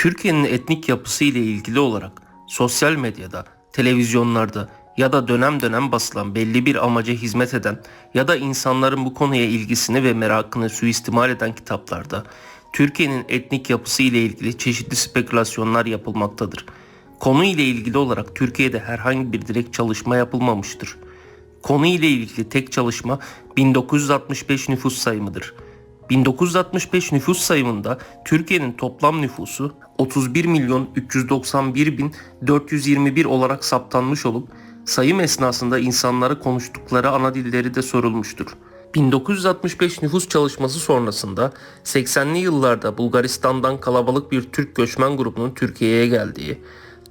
Türkiye'nin etnik yapısı ile ilgili olarak sosyal medyada, televizyonlarda ya da dönem dönem basılan belli bir amaca hizmet eden ya da insanların bu konuya ilgisini ve merakını suistimal eden kitaplarda Türkiye'nin etnik yapısı ile ilgili çeşitli spekülasyonlar yapılmaktadır. Konu ile ilgili olarak Türkiye'de herhangi bir direkt çalışma yapılmamıştır. Konu ile ilgili tek çalışma 1965 nüfus sayımıdır. 1965 nüfus sayımında Türkiye'nin toplam nüfusu 31 milyon 391 bin 421 olarak saptanmış olup sayım esnasında insanlara konuştukları ana dilleri de sorulmuştur. 1965 nüfus çalışması sonrasında 80'li yıllarda Bulgaristan'dan kalabalık bir Türk göçmen grubunun Türkiye'ye geldiği,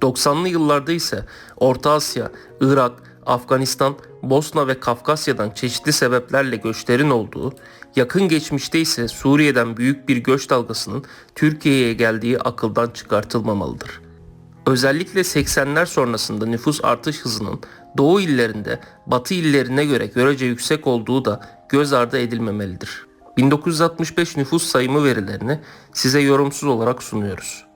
90'lı yıllarda ise Orta Asya, Irak, Afganistan, Bosna ve Kafkasya'dan çeşitli sebeplerle göçlerin olduğu, yakın geçmişte ise Suriye'den büyük bir göç dalgasının Türkiye'ye geldiği akıldan çıkartılmamalıdır. Özellikle 80'ler sonrasında nüfus artış hızının doğu illerinde batı illerine göre görece yüksek olduğu da göz ardı edilmemelidir. 1965 nüfus sayımı verilerini size yorumsuz olarak sunuyoruz.